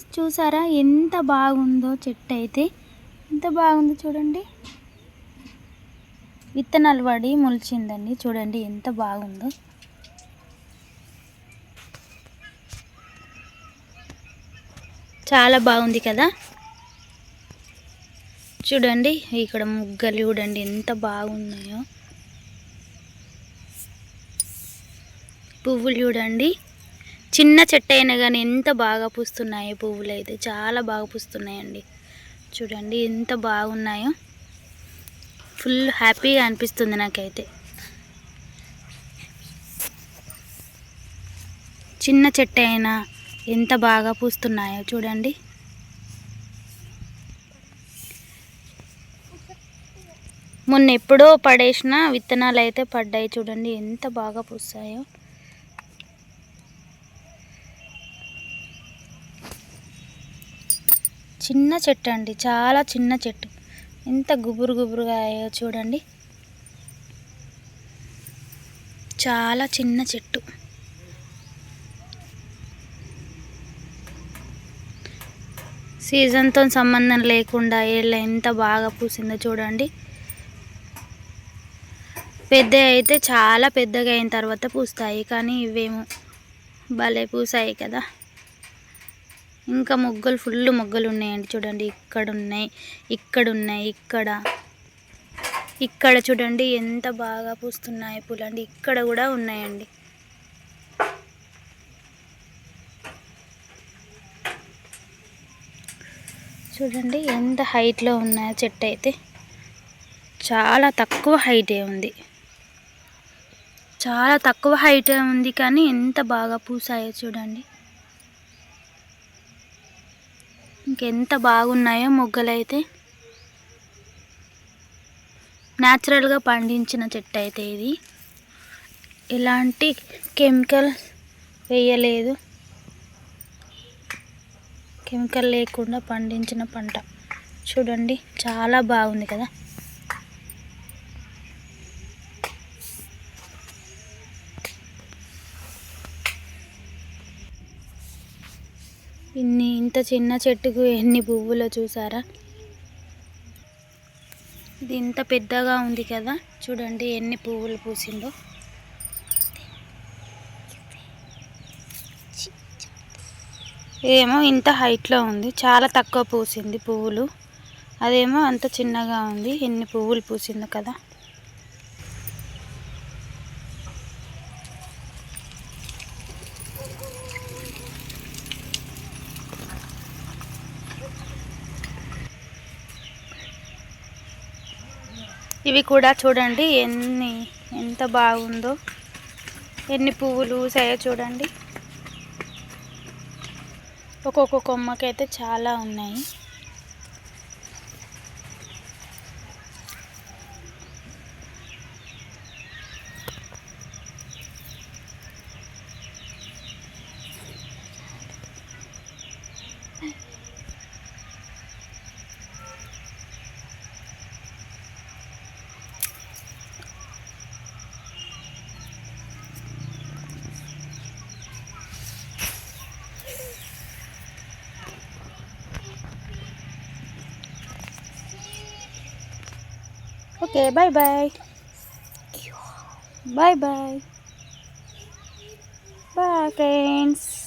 Friends చూసారా? ఎంత బాగుందో చెట్టు అయితే. ఎంత బాగుందో చూడండి. విత్తనాలు పడి మొలిచిందండి. చూడండి ఎంత బాగుందో. చాలా బాగుంది కదా? చూడండి ఇక్కడ ముగ్గలు చూడండి ఎంత బాగున్నాయో. పువ్వులు చూడండి. చిన్న చెట్టు అయినా కానీ ఎంత బాగా పూస్తున్నాయి పువ్వులు అయితే చాలా బాగా పూస్తున్నాయండి. చూడండి ఎంత బాగున్నాయో. ఫుల్ హ్యాపీగా అనిపిస్తుంది నాకైతే. చిన్న చెట్టు అయినా ఎంత బాగా పూస్తున్నాయో చూడండి. మొన్న ఎప్పుడో పడేసిన విత్తనాలు అయితే పడ్డాయి చూడండి ఎంత బాగా పూస్తాయో. చిన్న చెట్టు అండి చాలా చిన్న చెట్టు. ఎంత గుబురు గుబురుగా అయ్యో చూడండి. చాలా చిన్న చెట్టు. సీజన్తో సంబంధం లేకుండా ఏళ్ళ ఎంత బాగా పూసిందో చూడండి. పెద్ద అయితే చాలా పెద్దగా అయిన తర్వాత పూస్తాయి కానీ ఇవేమో భలే పూసాయి కదా. ఇంకా మొగ్గలు ఫుల్ మొగ్గలు ఉన్నాయండి చూడండి. ఇక్కడ ఉన్నాయి ఇక్కడ. ఉన్నాయి ఇక్కడ ఇక్కడ చూడండి ఎంత బాగా పూస్తున్నాయి పూలండి. ఇక్కడ కూడా ఉన్నాయండి. చూడండి ఎంత హైట్లో ఉన్నాయో చెట్టు అయితే. చాలా తక్కువ హైటే ఉంది. చాలా తక్కువ హైట్ ఉంది కానీ ఎంత బాగా పూసాయో చూడండి. ఎంత బాగున్నాయో మొగ్గలైతే. న్యాచురల్గా పండించిన చెట్టు అయితే ఇది. ఎలాంటి కెమికల్ వేయలేదు. కెమికల్ లేకుండా పండించిన పంట. చూడండి చాలా బాగుంది కదా. ఇన్ని ఇంత చిన్న చెట్టుకు ఎన్ని పువ్వులో చూసారా? ఇది ఇంత పెద్దగా ఉంది కదా. చూడండి ఎన్ని పువ్వులు పూసిందో ఏమో ఇంత హైట్లో ఉంది. చాలా తక్కువ పూసింది పువ్వులు. అదేమో అంత చిన్నగా ఉంది. ఎన్ని పువ్వులు పూసిందో కదా. ఇవి కూడా చూడండి ఎన్ని ఎంత బాగుందో. ఎన్ని పువ్వులు పూసాయో చూడండి. ఒక్కొక్క కొమ్మకైతే చాలా ఉన్నాయి. Okay, bye-bye. Bye-bye. Bye, friends.